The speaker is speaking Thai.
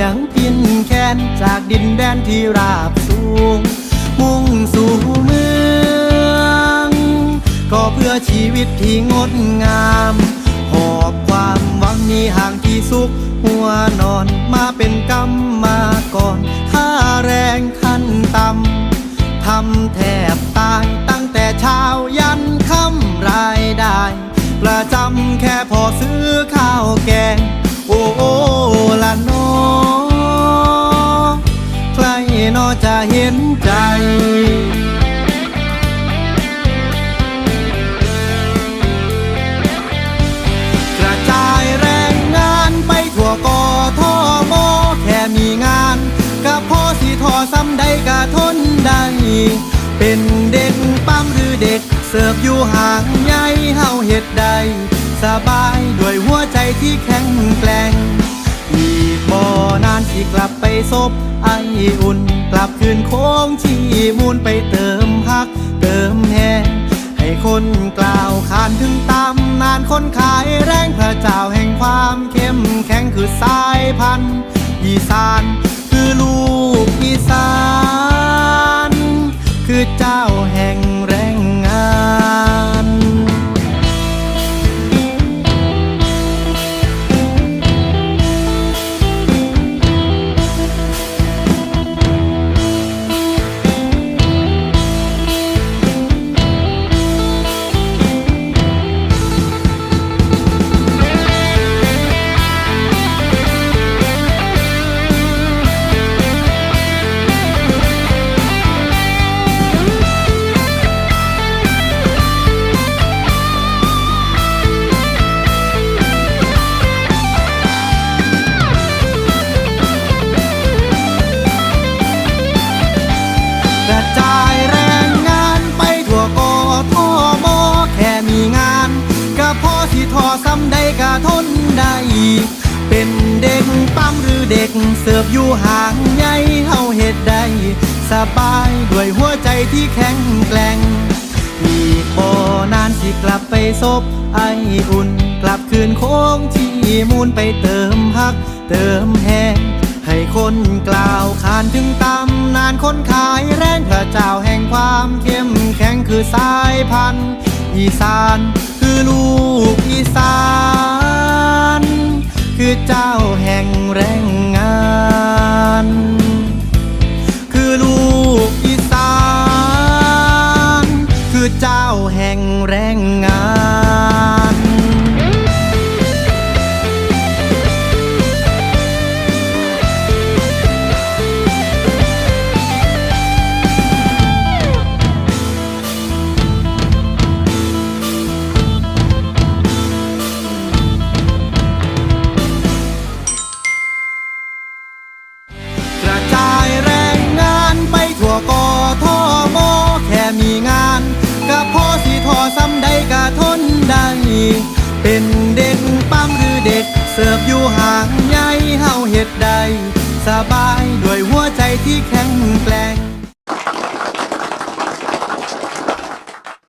ยงพินแค้นจากดินแดนที่ราบสูง มุ่งสู่เมืองก็เพื่อชีวิตที่งดงาม หอบความหวังมีห่างที่สุข หัวนอนมาเป็นกรรมมาก่อนค่าแรงขั้นต่ำทำแทบตายตั้งแต่เช้ายันค่ำรายได้ ประจำแค่พอซื้อข้าวแกง จะเห็นใจ กระจายแรงงานไปทั่วกอทอมอแค่มีงานก็พอสิทอซ้ำใดก็ทนได้เป็นเด็กปั๊มหรือเด็ก เสิร์ฟอยู่ห่างใยเฮาเฮ็ดได้สบายด้วยหัวใจที่แข็งแกร่งอีกบ่นานที่กลับไป ซบไออุ่น กลับคืนโค้งที่มูลไปเติมฮัก เติมแหงให้คนกล่าวขานถึงตำนานคนขายแรงพระเจ้าแห่งความเข้มแข็งคือสายพันธุ์อีสานคือลูกอีสาน คือเจ้าแห่ง เป็นเด็กปั๊มหรือเด็กเสิร์ฟอยู่ห่างใยเฮาเฮ็ดได้สบายด้วยหัวใจที่แข็งแกร่งอีกบ่นานที่กลับไปซบไออุ่น กลับคืนโค้งที่มูลไปเติมฮัก เติมแหงให้คนกล่าวขานถึงตำนานคนขายแรงพระเจ้าแห่งความเข้มแข็งคือสายพันธุ์อีสานคือลูกอีสาน คือเจ้าแห่งแรงงาน คือลูกอีสาน คือเจ้าแห่งแรง เป็นเด็กปั๊มหรือเด็ก เสิร์ฟอยู่ห่างใหญ่เฮาเฮ็ดได้สบาย